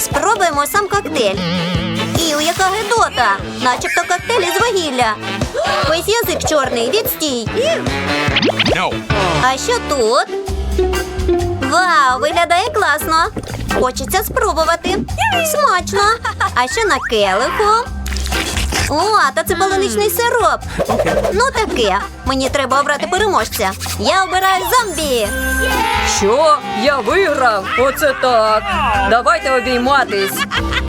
Спробуємо сам коктейль. Іу, яка гидота! Начебто коктейль із вугілля. Ось язик чорний, відстій. No. А що тут? Вау, виглядає класно. Хочеться спробувати. Смачно. А що на келиху? О, та це балоничний сироп. Ну таке. Мені треба обрати переможця. Я обираю зомбі. Що? Я виграв? Оце так. Давайте обійматись.